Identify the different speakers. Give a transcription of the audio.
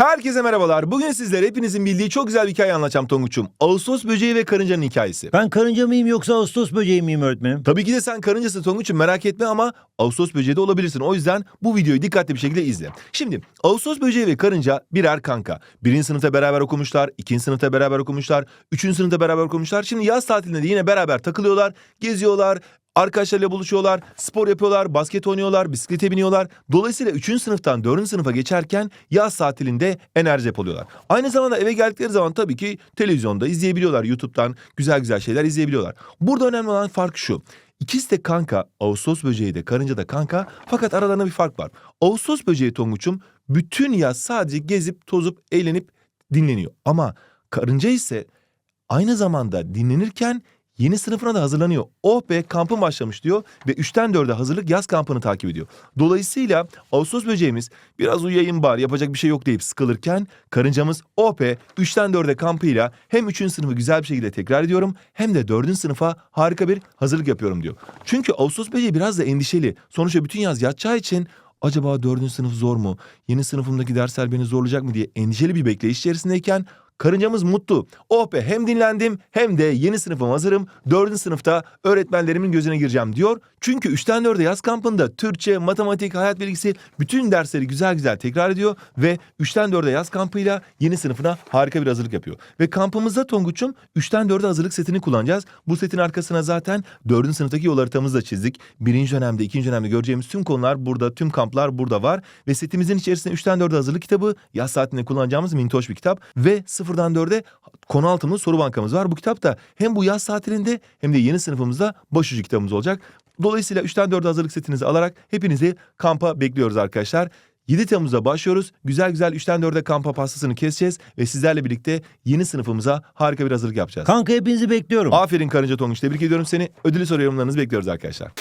Speaker 1: Herkese merhabalar. Bugün sizlere hepinizin bildiği çok güzel bir hikaye anlatacağım Tonguç'um. Ağustos böceği ve karıncanın hikayesi.
Speaker 2: Ben karınca mıyım yoksa Ağustos böceği miyim öğretmenim?
Speaker 1: Tabii ki de sen karıncasın Tonguç'um merak etme ama Ağustos böceği de olabilirsin. O yüzden bu videoyu dikkatli bir şekilde izle. Şimdi Ağustos böceği ve karınca birer kanka. Birinci sınıfta beraber okumuşlar, ikinci sınıfta beraber okumuşlar, üçüncü sınıfta beraber okumuşlar. Şimdi yaz tatilinde de yine beraber takılıyorlar, geziyorlar, Arkadaşlarıyla buluşuyorlar, spor yapıyorlar, basket oynuyorlar, bisiklete biniyorlar. Dolayısıyla 3. sınıftan 4. sınıfa geçerken yaz tatilinde enerji yapıyorlar. Aynı zamanda eve geldikleri zaman tabii ki televizyonda izleyebiliyorlar. YouTube'dan güzel güzel şeyler izleyebiliyorlar. Burada önemli olan fark şu. İkisi de kanka, Ağustos böceği de karınca da kanka fakat aralarında bir fark var. Ağustos böceği Tonguç'um bütün yaz sadece gezip tozup eğlenip dinleniyor. Ama karınca ise aynı zamanda dinlenirken yeni sınıfına da hazırlanıyor. Oh be kampım başlamış diyor ve 3'ten 4'e hazırlık yaz kampını takip ediyor. Dolayısıyla Ağustos böceğimiz biraz uyuyayım bari yapacak bir şey yok deyip sıkılırken karıncamız oh be 3'ten 4'e kampıyla hem 3. sınıfı güzel bir şekilde tekrar ediyorum hem de 4. sınıfa harika bir hazırlık yapıyorum diyor. Çünkü Ağustos böceği biraz da endişeli. Sonuçta bütün yaz yatacağı için acaba 4. sınıf zor mu? Yeni sınıfımdaki dersler beni zorlayacak mı diye endişeli bir bekleyiş içerisindeyken Karıncamız mutlu. Oh be hem dinlendim hem de yeni sınıfım hazırım. Dördüncü sınıfta öğretmenlerimin gözüne gireceğim diyor. Çünkü üçten dörde yaz kampında Türkçe, matematik, hayat bilgisi bütün dersleri güzel güzel tekrar ediyor. Ve üçten dörde yaz kampıyla yeni sınıfına harika bir hazırlık yapıyor. Ve kampımızda Tonguç'um üçten dörde hazırlık setini kullanacağız. Bu setin arkasına zaten dördüncü sınıftaki yol haritamızı da çizdik. Birinci dönemde, ikinci dönemde göreceğimiz tüm konular burada, tüm kamplar burada var. Ve setimizin içerisinde üçten dörde hazırlık kitabı, yaz saatinde kullanacağımız mintoş bir kitap. Ve sıfırdan dörde konu altımlı soru bankamız var. Bu kitap da hem bu yaz tatilinde hem de yeni sınıfımızda başucu kitabımız olacak. Dolayısıyla 3'ten 4'e hazırlık setinizi alarak hepinizi kampa bekliyoruz arkadaşlar. 7 Temmuz'da başlıyoruz. Güzel güzel 3'ten 4'e kampa pastasını keseceğiz ve sizlerle birlikte yeni sınıfımıza harika bir hazırlık yapacağız.
Speaker 2: Kanka hepinizi bekliyorum.
Speaker 1: Aferin Karınca Tonguç. Tebrik ediyorum seni. Ödülü soru yorumlarınızı bekliyoruz arkadaşlar.